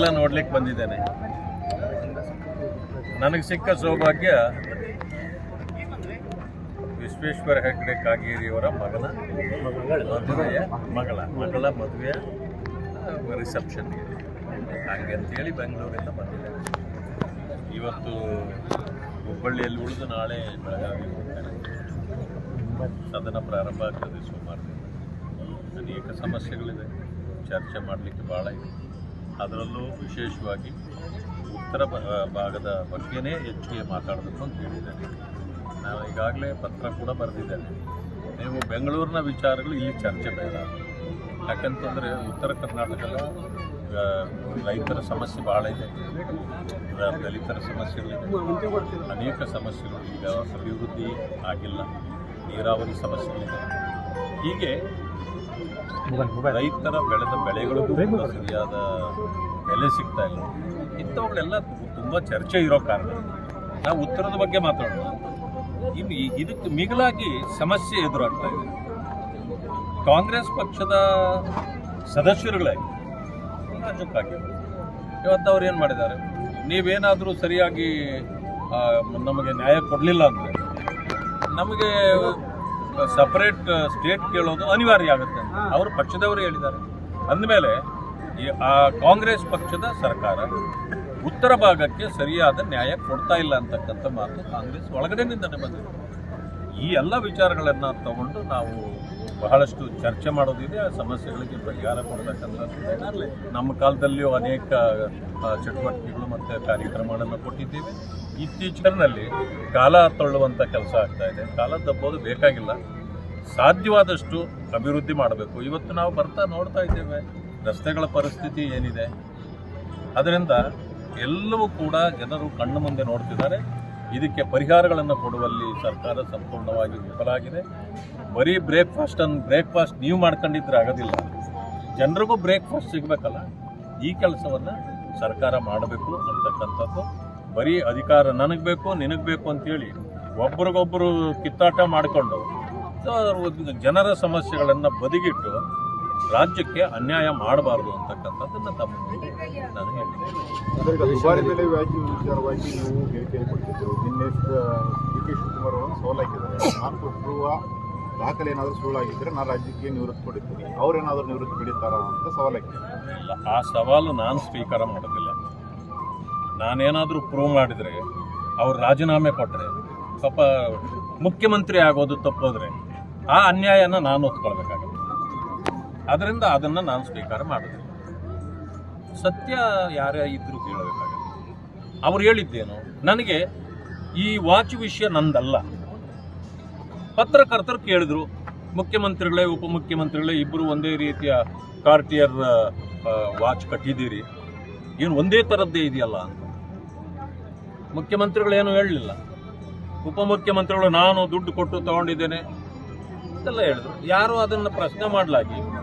ಎಲ್ಲ ನೋಡ್ಲಿಕ್ಕೆ ಬಂದಿದ್ದೇನೆ. ನನಗೆ ಸಿಕ್ಕ ಸೌಭಾಗ್ಯ ವಿಶ್ವೇಶ್ವರ ಹೆಗ್ಡೆ ಕಾಗೇರಿಯವರ ಮಗನ ಮದುವೆಯ ಮಗಳ ಮಗಳ ಮದುವೆಯ ರಿಸೆಪ್ಷನ್ಗೆ ಹಾಗೆ ಅಂತೇಳಿ ಬೆಂಗಳೂರಿಂದ ಬಂದಿದ್ದೇನೆ. ಇವತ್ತು ಹುಬ್ಬಳ್ಳಿಯಲ್ಲಿ ಉಳಿದು ನಾಳೆ ಬೆಳಗಾವಿ ಹೋಗ್ತೇನೆ. ಸದನ ಪ್ರಾರಂಭ ಆಗ್ತದೆ ಸೋಮವಾರದಿಂದ. ಅನೇಕ ಸಮಸ್ಯೆಗಳಿದೆ. ಚರ್ಚೆ ಮಾಡಲಿಕ್ಕೆ ಭಾಳ ಇದೆ. ಅದರಲ್ಲೂ ವಿಶೇಷವಾಗಿ ಉತ್ತರ ಭಾಗದ ಬಗ್ಗೆನೇ ಹೆಚ್ಚಿಗೆ ಮಾತಾಡಬೇಕು ಅಂತ ಹೇಳಿದ್ದೇನೆ. ನಾನು ಈಗಾಗಲೇ ಪತ್ರ ಕೂಡ ಬರೆದಿದ್ದೇನೆ. ನೀವು ಬೆಂಗಳೂರಿನ ವಿಚಾರಗಳು ಇಲ್ಲಿ ಚರ್ಚೆ ಬೇಡ. ಯಾಕಂತಂದರೆ ಉತ್ತರ ಕರ್ನಾಟಕದ ರೈತರ ಸಮಸ್ಯೆ ಭಾಳ ಇದೆ. ದಲಿತರ ಸಮಸ್ಯೆಗಳಿದೆ ಅನೇಕ ಸಮಸ್ಯೆಗಳು ಈಗ ಅಭಿವೃದ್ಧಿ ಆಗಿಲ್ಲ. ನೀರಾವರಿ ಸಮಸ್ಯೆಗಳಿದೆ. ಹೀಗೆ ರೈತರ ಬೆಳೆದ ಬೆಳೆಗಳು ಸರಿಯಾದ ಬೆಲೆ ಸಿಗ್ತಾ ಇಲ್ಲ. ಇಂಥವುಗಳೆಲ್ಲ ತುಂಬ ಚರ್ಚೆ ಇರೋ ಕಾರಣ. ನಾವು ಉತ್ತರದ ಬಗ್ಗೆ ಮಾತಾಡೋಣ. ಈ- ಇದಕ್ಕೆ ಮಿಗಿಲಾಗಿ ಸಮಸ್ಯೆ ಎದುರಾಗ್ತಾ ಇದೆ. ಕಾಂಗ್ರೆಸ್ ಪಕ್ಷದ ಸದಸ್ಯರುಗಳಾಗಿ ರಾಜ್ಯಕ್ಕಾಗಿ ಇವತ್ತು ಅವ್ರು ಏನು ಮಾಡಿದ್ದಾರೆ? ನೀವೇನಾದರೂ ಸರಿಯಾಗಿ ನಮಗೆ ನ್ಯಾಯ ಕೊಡಲಿಲ್ಲ ಅಂದರೆ? ನಮಗೆ ಸಪರೇಟ್ ಸ್ಟೇಟ್ ಕೇಳೋದು ಅನಿವಾರ್ಯ ಆಗುತ್ತೆ ಅಂತ. ಅವರು ಪಕ್ಷದವರು ಹೇಳಿದ್ದಾರೆ. ಅಂದಮೇಲೆ ಈ ಆ ಕಾಂಗ್ರೆಸ್ ಪಕ್ಷದ ಸರ್ಕಾರ ಉತ್ತರ ಭಾಗಕ್ಕೆ ಸರಿಯಾದ ನ್ಯಾಯ ಕೊಡ್ತಾ ಇಲ್ಲ ಅಂತಕ್ಕಂಥ ಮಾತು ಕಾಂಗ್ರೆಸ್ ಒಳಗಡೆನಿಂದನೇ ಬಂದಿದೆ. ಈ ಎಲ್ಲ ವಿಚಾರಗಳನ್ನು ತಗೊಂಡು ನಾವು ಬಹಳಷ್ಟು ಚರ್ಚೆ ಮಾಡೋದಿದೆ ಆ ಸಮಸ್ಯೆಗಳಿಗೆ ಪರಿಹಾರ ಕೊಡಬೇಕಂತಂದ್ರೆ ನಮ್ಮ ಕಾಲದಲ್ಲಿಯೂ ಅನೇಕ ಚಟುವಟಿಕೆಗಳು ಮತ್ತು ಕಾರ್ಯಕ್ರಮಗಳನ್ನು ಕೊಟ್ಟಿದ್ದೀವಿ. ಇತ್ತೀಚಿನಲ್ಲಿ ಕಾಲ ತಳ್ಳುವಂಥ ಕೆಲಸ ಆಗ್ತಾ ಇದೆ. ಕಾಲ ತಪ್ಪೋದು ಬೇಕಾಗಿಲ್ಲ. ಸಾಧ್ಯವಾದಷ್ಟು ಅಭಿವೃದ್ಧಿ ಮಾಡಬೇಕು. ಇವತ್ತು ನಾವು ಬರ್ತಾ ನೋಡ್ತಾ ಇದ್ದೇವೆ. ರಸ್ತೆಗಳ ಪರಿಸ್ಥಿತಿ ಏನಿದೆ? ಅದರಿಂದ ಎಲ್ಲವೂ ಕೂಡ ಜನರು ಕಣ್ಣು ಮುಂದೆ ನೋಡ್ತಿದ್ದಾರೆ. ಇದಕ್ಕೆ ಪರಿಹಾರಗಳನ್ನು ಕೊಡುವಲ್ಲಿ ಸರ್ಕಾರ ಸಂಪೂರ್ಣವಾಗಿ ವಿಫಲಾಗಿದೆ ಬರೀ ಬ್ರೇಕ್ಫಾಸ್ಟ್ ಅನ್ನು ಬ್ರೇಕ್ಫಾಸ್ಟ್ ನೀವು ಮಾಡ್ಕೊಂಡಿದ್ರೆ ಆಗೋದಿಲ್ಲ. ಜನರಿಗೂ ಬ್ರೇಕ್ಫಾಸ್ಟ್ ಸಿಗಬೇಕಲ್ಲ. ಈ ಕೆಲಸವನ್ನು ಸರ್ಕಾರ ಮಾಡಬೇಕು ಅಂತಕ್ಕಂಥದ್ದು. ಬರೀ ಅಧಿಕಾರ ನನಗೆ ಬೇಕು ನಿನಗೆ ಬೇಕು ಅಂತೇಳಿ ಒಬ್ರಿಗೊಬ್ಬರು ಕಿತ್ತಾಟ ಮಾಡಿಕೊಂಡು ಸೊ ಜನರ ಸಮಸ್ಯೆಗಳನ್ನು ಬದಿಗಿಟ್ಟು ರಾಜ್ಯಕ್ಕೆ ಅನ್ಯಾಯ ಮಾಡಬಾರ್ದು ಅಂತಕ್ಕಂಥದ್ದನ್ನು ತಮ್ಮ ನಾನು ಕೊಟ್ಟಿರುವ ದಾಖಲೆ ಏನಾದರೂ ಸುಳ್ಳಾಗಿದ್ದರೆ ನಾನು ರಾಜ್ಯಕ್ಕೆ ನಿವೃತ್ತಿ ಪಡಿತೀನಿ ಅವ್ರೇನಾದರೂ ನಿವೃತ್ತಿ ಪಡಿತಾರ ಅಂತ ಸವಾಲಾಕಿದ್ದಾರೆ ಇಲ್ಲ ಆ ಸವಾಲು ನಾನು ಸ್ವೀಕಾರ ಮಾಡೋದಿಲ್ಲ. ನಾನೇನಾದರೂ ಪ್ರೂವ್ ಮಾಡಿದರೆ, ಅವ್ರು ರಾಜೀನಾಮೆ ಕೊಟ್ಟರೆ ಸ್ವಲ್ಪ ಮುಖ್ಯಮಂತ್ರಿ ಆಗೋದು ತಪ್ಪೋದ್ರೆ, ಆ ಅನ್ಯಾಯನ ನಾನು ಒತ್ಕೊಳ್ಬೇಕಾಗುತ್ತೆ. ಅದರಿಂದ ಅದನ್ನು ನಾನು ಸ್ವೀಕಾರ ಮಾಡಿದೆ ಸತ್ಯ ಯಾರೇ ಇದ್ರೂ ಕೇಳಬೇಕಾಗುತ್ತೆ ಅವ್ರು ಹೇಳಿದ್ದೇನು, ನನಗೆ ಈ ವಾಚ್ ವಿಷಯ ನಂದಲ್ಲ. ಪತ್ರಕರ್ತರು ಕೇಳಿದ್ರು, ಮುಖ್ಯಮಂತ್ರಿಗಳೇ, ಉಪಮುಖ್ಯಮಂತ್ರಿಗಳೇ ಇಬ್ಬರು ಒಂದೇ ರೀತಿಯ ಕಾರ್ಟಿಯರ್ ವಾಚ್ ಕಟ್ಟಿದ್ದೀರಿ. ಏನು ಒಂದೇ ಥರದ್ದೇ ಇದೆಯಲ್ಲ ಮುಖ್ಯಮಂತ್ರಿಗಳೇನು ಹೇಳಲಿಲ್ಲ. ಉಪಮುಖ್ಯಮಂತ್ರಿಗಳು ನಾನು ದುಡ್ಡು ಕೊಟ್ಟು ತಗೊಂಡಿದ್ದೇನೆ ಅಂತೆಲ್ಲ ಹೇಳಿದ್ರು. ಯಾರು ಅದನ್ನು ಪ್ರಶ್ನೆ ಮಾಡಲಾಗಿ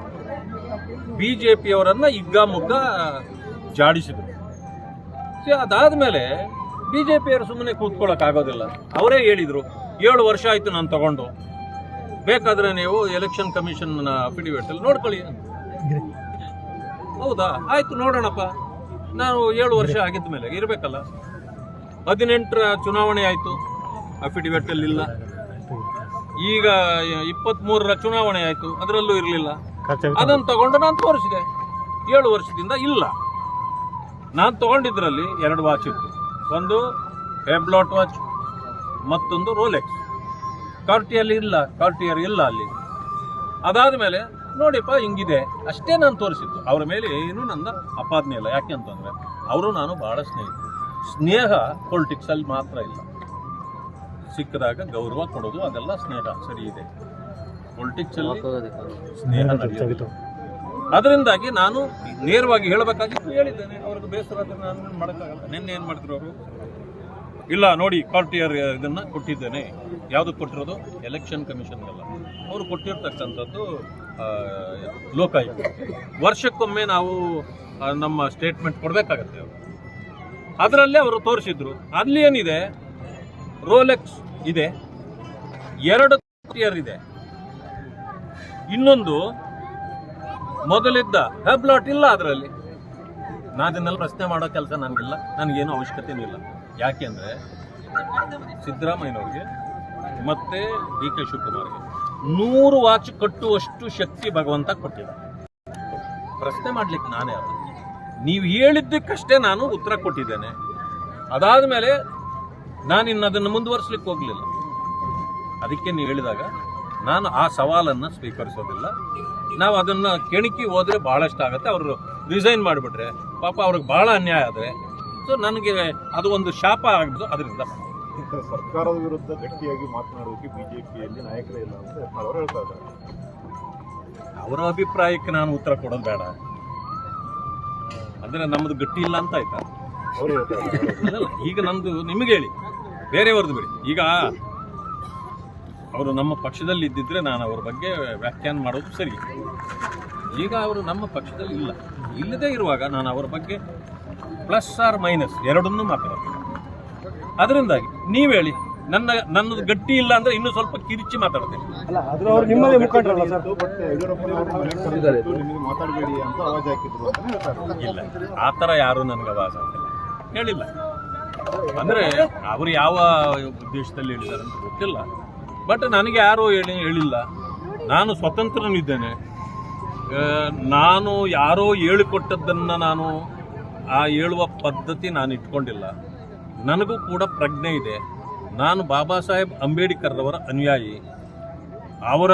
ಬಿ ಜೆ ಪಿಯವರನ್ನು ಹಿಗ್ಗಾಮುಗ್ಗ ಜಾಡಿಸಿದರು. ಸೊ, ಅದಾದಮೇಲೆ ಬಿ ಜೆ ಪಿಯವರು ಸುಮ್ಮನೆ ಕೂತ್ಕೊಳ್ಳೋಕ್ಕಾಗೋದಿಲ್ಲ ಅವರೇ ಹೇಳಿದರು, ಏಳು ವರ್ಷ ಆಯಿತು ನಾನು ತಗೊಂಡು. ಬೇಕಾದರೆ ನೀವು ಎಲೆಕ್ಷನ್ ಕಮಿಷನ್ ಅಫಿಡವಿಟಲ್ಲಿ ನೋಡ್ಕೊಳ್ಳಿ. ಹೌದಾ? ಆಯ್ತು, ನೋಡೋಣಪ್ಪ. ನಾವು ಏಳು ವರ್ಷ ಆಗಿದ್ದ ಮೇಲೆ ಇರಬೇಕಲ್ಲ. ಹದಿನೆಂಟರ ಚುನಾವಣೆ ಆಯಿತು. ಅಫಿಡವಿಟಲ್ಲಿಲ್ಲ ಈಗ ಇಪ್ಪತ್ತ್ಮೂರರ ಚುನಾವಣೆ ಆಯಿತು. ಅದರಲ್ಲೂ ಇರಲಿಲ್ಲ. ಅದನ್ನು ತಗೊಂಡು ನಾನು ತೋರಿಸಿದೆ. ಏಳು ವರ್ಷದಿಂದ ಇಲ್ಲ. ನಾನು ತಗೊಂಡಿದ್ರಲ್ಲಿ ಎರಡು ವಾಚ್ ಇತ್ತು. ಒಂದು ಹೆಬ್ಲಾಟ್ ವಾಚ್ ಮತ್ತೊಂದು ರೋಲೆಕ್ಸ್ ಕಾರ್ಟಿಯಲ್ಲಿ ಇಲ್ಲ. ಕಾರ್ಟಿಯರ್ ಇಲ್ಲ ಅಲ್ಲಿ. ಅದಾದ ಮೇಲೆ ನೋಡಿಪ್ಪ ಹಿಂಗಿದೆ. ಅಷ್ಟೇ ನಾನು ತೋರಿಸಿದ್ದು. ಅವರ ಮೇಲೆ ಏನೂ ನನ್ನ ಅಪಾದನೆ ಇಲ್ಲ. ಯಾಕೆ ಅಂತಂದರೆ ಅವರು ನಾನು ಭಾಳ ಸ್ನೇಹಿತರು. ಸ್ನೇಹ ಪೊಲಿಟಿಕ್ಸಲ್ಲಿ ಮಾತ್ರ ಇಲ್ಲ. ಸಿಕ್ಕಿದಾಗ ಗೌರವ ಕೊಡೋದು ಅದೆಲ್ಲ ಸ್ನೇಹ ಸರಿ ಇದೆ. ಪೊಲಿಟಿಕ್ಸಲ್ಲಿ ಸ್ನೇಹ. ಅದರಿಂದಾಗಿ ನಾನು ನೇರವಾಗಿ ಹೇಳಬೇಕಾಗಿತ್ತು ಹೇಳಿದ್ದೇನೆ ಅವ್ರಿಗೆ ಬೇಸರ ಆದರೆ ನಾನು ಮಾಡೋಕ್ಕಾಗಲ್ಲ. ನಿನ್ನೆ ಏನು ಮಾಡಿದ್ರು ಅವರು? ಇಲ್ಲ ನೋಡಿ ಕಾರ್ಟಿಯರ್ ಇದನ್ನು ಕೊಟ್ಟಿದ್ದೇನೆ. ಯಾವುದಕ್ಕೆ ಕೊಟ್ಟಿರೋದು? ಎಲೆಕ್ಷನ್ ಕಮಿಷನ್ಗೆಲ್ಲ ಅವರು ಕೊಟ್ಟಿರ್ತಕ್ಕಂಥದ್ದು ಲೋಕಾಯುಕ್ತ. ವರ್ಷಕ್ಕೊಮ್ಮೆ ನಾವು ನಮ್ಮ ಸ್ಟೇಟ್ಮೆಂಟ್ ಕೊಡಬೇಕಾಗತ್ತೆ ಅವರು ಅದರಲ್ಲೇ ಅವರು ತೋರಿಸಿದ್ರು. ಅಲ್ಲಿ ಏನಿದೆ? ರೋಲೆಕ್ಸ್ ಇದೆ. ಎರಡು ಇದೆ. ಇನ್ನೊಂದು ಮೊದಲಿದ್ದ ಹೆಬ್ಲಾಟ್ ಇಲ್ಲ ಅದರಲ್ಲಿ. ನಾನು ಅದನ್ನೆಲ್ಲ ಪ್ರಶ್ನೆ ಮಾಡೋ ಕೆಲಸ ನನಗಿಲ್ಲ. ನನಗೇನು ಅವಶ್ಯಕತೆನೂ ಇಲ್ಲ. ಯಾಕೆಂದರೆ ಸಿದ್ದರಾಮಯ್ಯನವ್ರಿಗೆ ಮತ್ತೆ ಡಿ ಕೆ ಶಿವಕುಮಾರ್ಗೆ ನೂರು ವಾಚ್ ಕಟ್ಟುವಷ್ಟು ಶಕ್ತಿ ಭಗವಂತ ಕೊಟ್ಟಿದ್ದ ಪ್ರಶ್ನೆ ಮಾಡ್ಲಿಕ್ಕೆ ನಾನೇ ಯಾರು ನೀವು ಹೇಳಿದ್ದಕ್ಕಷ್ಟೇ ನಾನು ಉತ್ತರ ಕೊಟ್ಟಿದ್ದೇನೆ. ಅದಾದ ಮೇಲೆ ನಾನು ಇನ್ನು ಅದನ್ನು ಮುಂದುವರಿಸ್ಲಿಕ್ಕೆ ಹೋಗಲಿಲ್ಲ. ಅದಕ್ಕೆ ನೀವು ಹೇಳಿದಾಗ ನಾನು ಆ ಸವಾಲನ್ನು ಸ್ವೀಕರಿಸೋದಿಲ್ಲ. ನಾವು ಅದನ್ನು ಕೆಣಕಿ ಹೋದರೆ ಭಾಳಷ್ಟು ಆಗುತ್ತೆ. ಅವರು ರಿಸೈನ್ ಮಾಡಿಬಿಟ್ರೆ ಪಾಪ ಅವ್ರಿಗೆ ಭಾಳ ಅನ್ಯಾಯ ಆದರೆ. ಸೊ ನನಗೆ ಅದು ಒಂದು ಶಾಪ ಆಗ್ಬೋದು ಅದರಿಂದ. ಸರ್ಕಾರದ ವಿರುದ್ಧ ಗಟ್ಟಿಯಾಗಿ ಮಾತನಾಡೋಕೆ ಬಿಜೆಪಿಯಲ್ಲಿ ನಾಯಕರೇ ಇಲ್ಲ ಅಂತ ಅವರು ಹೇಳ್ತಾ ಇದ್ದಾರೆ. ಅವರ ಅಭಿಪ್ರಾಯಕ್ಕೆ ನಾನು ಉತ್ತರ ಕೊಡೋದು ಬೇಡ. ಅಂದರೆ ನಮ್ಮದು ಗಟ್ಟಿ ಇಲ್ಲ ಅಂತ ಆಯ್ತಾ? ಈಗ ನಂದು ನಿಮಗೆ ಹೇಳಿ. ಬೇರೆಯವ್ರದ್ದು ಬಿಡಿ. ಈಗ ಅವರು ನಮ್ಮ ಪಕ್ಷದಲ್ಲಿ ಇದ್ದಿದ್ರೆ ನಾನು ಅವ್ರ ಬಗ್ಗೆ ವ್ಯಾಖ್ಯಾನ ಮಾಡೋದು ಸರಿ. ಈಗ ಅವರು ನಮ್ಮ ಪಕ್ಷದಲ್ಲಿ ಇಲ್ಲ. ಇಲ್ಲದೇ ಇರುವಾಗ ನಾನು ಅವರ ಬಗ್ಗೆ ಪ್ಲಸ್ ಆರ್ ಮೈನಸ್ ಎರಡನ್ನೂ ಮಾತಾಡೋದು. ಅದರಿಂದಾಗಿ ನೀವು ಹೇಳಿ. ನನ್ನ ನನ್ನದು ಗಟ್ಟಿ ಇಲ್ಲ ಅಂದ್ರೆ ಇನ್ನೂ ಸ್ವಲ್ಪ ಕಿರಿಚಿ ಮಾತಾಡ್ತೇನೆ. ಇಲ್ಲ ಆ ಥರ ಯಾರು ನನಗೆ ಅವಾಜ್ ಹೇಳಿಲ್ಲ. ಅಂದ್ರೆ ಅವರು ಯಾವ ಉದ್ದೇಶದಲ್ಲಿ ಹೇಳಿದ್ದಾರೆ ಅಂತ ಗೊತ್ತಿಲ್ಲ. ಬಟ್ ನನಗೆ ಯಾರು ಹೇಳಿ ಹೇಳಿಲ್ಲ. ನಾನು ಸ್ವತಂತ್ರನಿದ್ದೇನೆ. ನಾನು ಯಾರೋ ಹೇಳಿಕೊಟ್ಟದ್ದನ್ನು ನಾನು ಆ ಹೇಳುವ ಪದ್ಧತಿ ನಾನು ಇಟ್ಕೊಂಡಿಲ್ಲ. ನನಗೂ ಕೂಡ ಪ್ರಜ್ಞೆ ಇದೆ. ನಾನು ಬಾಬಾ ಸಾಹೇಬ್ ಅಂಬೇಡ್ಕರ್ರವರ ಅನುಯಾಯಿ. ಅವರ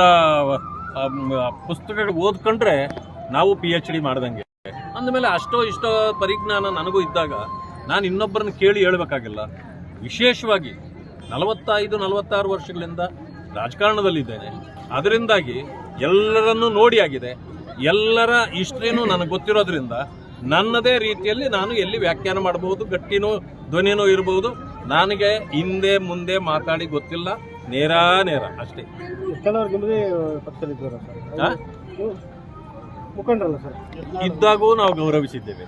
ಪುಸ್ತಕಗಳು ಓದ್ಕೊಂಡ್ರೆ ನಾವು ಪಿ ಎಚ್ ಡಿ ಮಾಡ್ದಂಗೆ. ಅಂದಮೇಲೆ ಅಷ್ಟೋ ಇಷ್ಟೋ ಪರಿಜ್ಞಾನ ನನಗೂ ಇದ್ದಾಗ ನಾನು ಇನ್ನೊಬ್ಬರನ್ನ ಕೇಳಿ ಹೇಳಬೇಕಾಗಿಲ್ಲ. ವಿಶೇಷವಾಗಿ ನಲವತ್ತೈದು, ನಲವತ್ತಾರು ವರ್ಷಗಳಿಂದ ರಾಜಕಾರಣದಲ್ಲಿದ್ದೇನೆ. ಅದರಿಂದಾಗಿ ಎಲ್ಲರನ್ನು ನೋಡಿ ಆಗಿದೆ. ಎಲ್ಲರ ಹಿಸ್ಟ್ರಿನೂ ನನಗೆ ಗೊತ್ತಿರೋದ್ರಿಂದ ನನ್ನದೇ ರೀತಿಯಲ್ಲಿ ನಾನು ಎಲ್ಲಿ ವ್ಯಾಖ್ಯಾನ ಮಾಡಬಹುದು, ಗಟ್ಟಿನೋ ಧ್ವನಿನೋ ಇರಬಹುದು ನನಗೆ ಹಿಂದೆ ಮುಂದೆ ಮಾತಾಡಿ ಗೊತ್ತಿಲ್ಲ. ನೇರ ನೇರ ಅಷ್ಟೇ? ಮುಖಂಡರಲ್ಲ ಸರ್. ಇದ್ದಾಗೂ ನಾವು ಗೌರವಿಸಿದ್ದೇವೆ.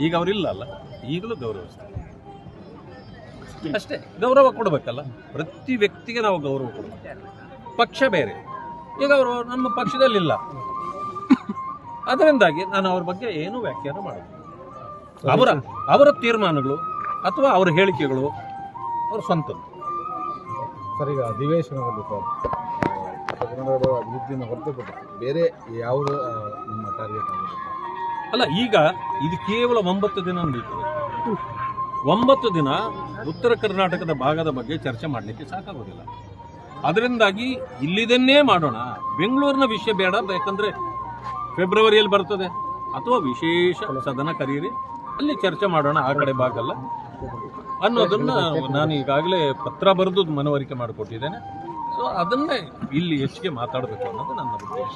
ಈಗ ಅವರಿಲ್ಲ ಅಲ್ಲ. ಈಗಲೂ ಗೌರವಿಸ್ತೇವೆ ಅಷ್ಟೇ. ಗೌರವ ಕೊಡಬೇಕಲ್ಲ. ಪ್ರತಿ ವ್ಯಕ್ತಿಗೆ ನಾವು ಗೌರವ ಕೊಡಬೇಕು. ಪಕ್ಷ ಬೇರೆ. ಈಗ ಅವರು ನಮ್ಮ ಪಕ್ಷದಲ್ಲಿಲ್ಲ. ಅದರಿಂದಾಗಿ ನಾನು ಅವ್ರ ಬಗ್ಗೆ ಏನು ವ್ಯಾಖ್ಯಾನ ಮಾಡೋದು ಅವರ ಅವರ ತೀರ್ಮಾನಗಳು ಅಥವಾ ಅವರ ಹೇಳಿಕೆಗಳು ಅವ್ರ ಸ್ವಂತದ್ದು. ಸರ್ ಈಗ ಅಧಿವೇಶನದಲ್ಲಿ ಸರ್ ಕರ್ನಾಟಕದ ಅಭಿವೃದ್ಧಿಯನ್ನು ಹೊರತುಪಡಿಸಿ ಬೇರೆ ಯಾವುದು ನಿಮ್ಮ ಟಾರ್ಗೆಟ್ ಆಗಿದೆ ಅಲ್ಲ ಈಗ ಇದು ಕೇವಲ ಒಂಬತ್ತು ದಿನ ನಡೀತದೆ ಒಂಬತ್ತು ದಿನ ಉತ್ತರ ಕರ್ನಾಟಕದ ಭಾಗದ ಬಗ್ಗೆ ಚರ್ಚೆ ಮಾಡಲಿಕ್ಕೆ ಸಾಕಾಗೋದಿಲ್ಲ. ಅದರಿಂದಾಗಿ ಇಲ್ಲಿದನ್ನೇ ಮಾಡೋಣ. ಬೆಂಗಳೂರಿನ ವಿಷಯ ಬೇಡ ಯಾಕಂದರೆ ಫೆಬ್ರವರಿಯಲ್ಲಿ ಬರ್ತದೆ. ಅಥವಾ ವಿಶೇಷ ಸದನ ಕರೀರಿ. ಅಲ್ಲಿ ಚರ್ಚೆ ಮಾಡೋಣ ಆ ಕಡೆ ಭಾಗಲ್ಲ. ಅನ್ನೋದನ್ನ ನಾನು ಈಗಾಗಲೇ ಪತ್ರ ಬರೆದು ಮನವರಿಕೆ ಮಾಡಿಕೊಟ್ಟಿದ್ದೇನೆ. ಸೊ ಅದನ್ನೇ ಇಲ್ಲಿ ಹೆಚ್ಚಿಗೆ ಮಾತಾಡಬೇಕು ಅನ್ನೋದು ನನ್ನ ಉದ್ದೇಶ.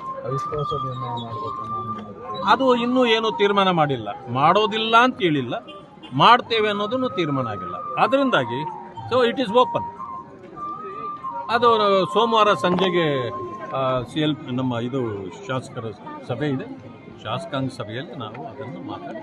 ಅದು ಇನ್ನೂ ಏನು ತೀರ್ಮಾನ ಮಾಡಿಲ್ಲ. ಮಾಡೋದಿಲ್ಲ ಅಂತ ಹೇಳಿಲ್ಲ. ಮಾಡ್ತೇವೆ ಅನ್ನೋದನ್ನು ತೀರ್ಮಾನ ಆಗಿಲ್ಲ. ಅದರಿಂದಾಗಿ ಸೊ ಇಟ್ ಈಸ್ ಓಪನ್ ಅದು ಸೋಮವಾರ ಸಂಜೆಗೆ ಸಿ ಎಲ್ ನಮ್ಮ ಇದು ಶಾಸಕರ ಸಭೆ ಇದೆ. ಶಾಸಕಾಂಗ ಸಭೆಯಲ್ಲಿ ನಾವು ಅದನ್ನು ಮಾತಾಡಿ